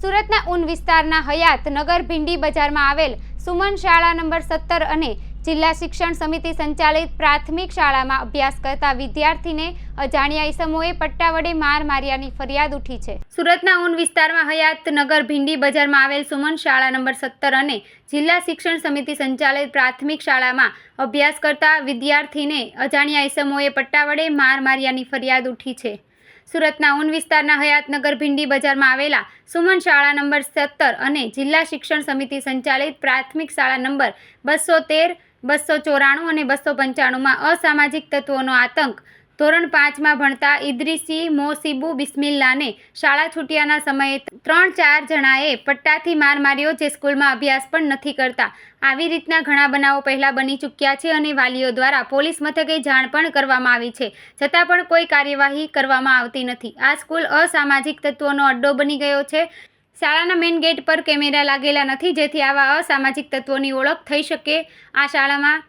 સુરતના ઉન વિસ્તારના હયાત નગર ભીંડી બજારમાં આવેલ સુમન શાળા નંબર સત્તર અને જિલ્લા શિક્ષણ સમિતિ સંચાલિત પ્રાથમિક શાળામાં અભ્યાસ કરતા વિદ્યાર્થીને અજાણ્યા ઈસમોએ પટ્ટા વડે માર માર્યાની ફરિયાદ ઉઠી છે. સુરતના ઉન વિસ્તારમાં હયાત નગર ભીંડી બજારમાં આવેલ સુમન શાળા નંબર સત્તર અને જિલ્લા શિક્ષણ સમિતિ સંચાલિત પ્રાથમિક શાળામાં અભ્યાસ કરતા વિદ્યાર્થીને અજાણ્યા ઈસમોએ પટ્ટા વડે માર માર્યાની ફરિયાદ ઉઠી છે. સુરતના ઉન વિસ્તારના હયાતનગર ભીંડી બજારમાં આવેલા સુમન શાળા નંબર સત્તર અને જિલ્લા શિક્ષણ સમિતિ સંચાલિત પ્રાથમિક શાળા નંબર બસો તેર, બસો ચોરાણું અને બસો પંચાણુંમાં અસામાજિક તત્વોનો આતંક ધોરણ પાંચમાં ભણતા ઇદ્રીસી મોસીબુ બિસ્મિલ્લાને શાળા છૂટ્યાના સમયે ત્રણ ચાર જણાએ પટ્ટાથી માર માર્યો જે સ્કૂલમાં અભ્યાસ પણ નથી કરતા. આવી રીતના ઘણા બનાવો પહેલાં બની ચૂક્યા છે અને વાલીઓ દ્વારા પોલીસ મથકે જાણ પણ કરવામાં આવી છે. છતાં પણ કોઈ કાર્યવાહી કરવામાં આવતી નથી. આ સ્કૂલ અસામાજિક તત્વોનો અડ્ડો બની ગયો છે. શાળાના મેઇન ગેટ પર કેમેરા લાગેલા નથી, જેથી આવા અસામાજિક તત્વોની ઓળખ થઈ શકે. આ શાળામાં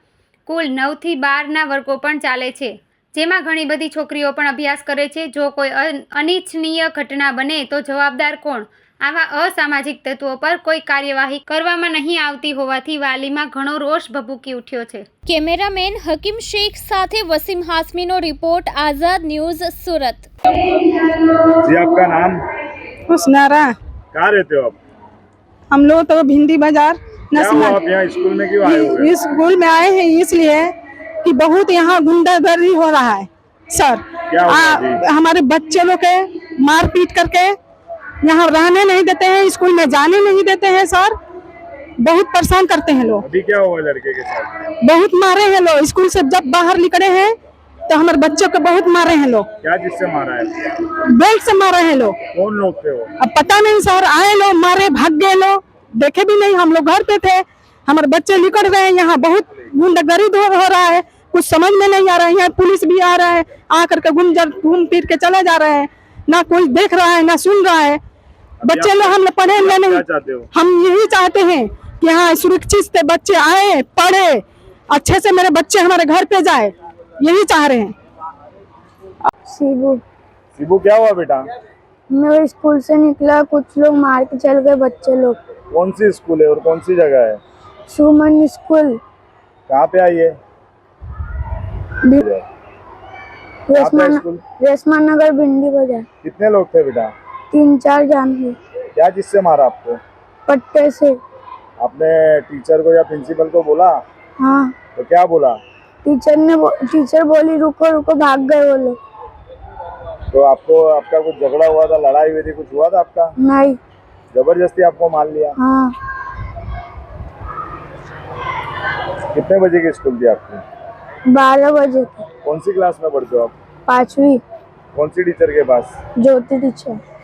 કુલ નવથી બારના વર્ગો પણ ચાલે છે. જેમાં ઘણી બધી છોકરીઓ પણ અભ્યાસ કરે છે જો કોઈ અન- અનિચ્છનીય ઘટના બને તો જવાબદાર કોણ આવા અસામાજિક તત્વો પર કોઈ કાર્યવાહી કરવામાં નહીં આવતી હોવાથી વાલીમાં ઘણો રોષ ભભૂકી ઉઠ્યો છે કેમેરામેન હકીમ શેખ સાથે વસીમ હાસમીનો રિપોર્ટ આઝાદ ન્યૂઝ સુરત जी आपका नाम हुसनारा कहाँ रहते हो आप हम लोग तो भिंडी बाजार क्या हुआ आप नसमत यहाँ स्कूल में क्यों आए हुए इस स्कूल में आए हैं इसलिए कि बहुत यहाँ गुंडागर्दी हो रहा है सर। आ, हमारे बच्चे लोग के मार पीट करके यहाँ रहने नहीं देते हैं स्कूल में जाने नहीं देते हैं सर। बहुत परेशान करते हैं लोग। अभी क्या हुआ लड़के के साथ? बहुत मारे हैं लोग। स्कूल से जब बाहर निकले हैं तो हमारे बच्चों को बहुत मारे हैं लोग। क्या जिससे मारा है? बेल्ट से मारे हैं लोग। कौन लोग थे वो? अब पता नहीं सर। आए लोग मारे भाग गए लोग। देखे भी नहीं हम लोग घर पे थे। हमारे बच्चे निकल रहे हैं यहाँ। बहुत गुंडागर्दी हो रहा है। कुछ समझ में नहीं आ रहा है। यहाँ पुलिस भी आ रहा है आकर के घूम जा- घूम फिर के चले जा रहे है। ना कोई देख रहा है ना सुन रहा है। बच्चे लोग हम पढ़े हुए नहीं। चाहते हम यही चाहते हैं कि हाँ सुरक्षित से बच्चे आए पढ़े अच्छे से मेरे बच्चे हमारे घर पे जाए। यही चाह रहे हैं। शिबू। शिबू क्या हुआ बेटा? मैं स्कूल से निकला कुछ लोग मार के चल गए बच्चे लोग। कौन सी स्कूल है और कौन सी जगह है? सुमन स्कूल। कहाँ पे आई है? रेशमा है। स्कूल? रेशमा नगर भिंडी बाज़ार। कितने लोग थे बेटा? तीन चार जान थे। क्या जिससे मारा आपको? पट्टे से। आपने टीचर को या प्रिंसिपल को बोला? हाँ। तो क्या बोला? टीचर ने बो, टीचर बोली रुको रुको भाग गए वो लोग। तो आपको आपका कुछ झगड़ा हुआ था लड़ाई हुई थी कुछ हुआ था आपका? नहीं। ज़बरदस्ती आपको मार लिया? हाँ। कितने बजे की स्कूल थी आपकी? बारह बजे थे कौन सी क्लास में पढ़ते हो आप पांचवी कौन सी टीचर के पास ज्योति टीचर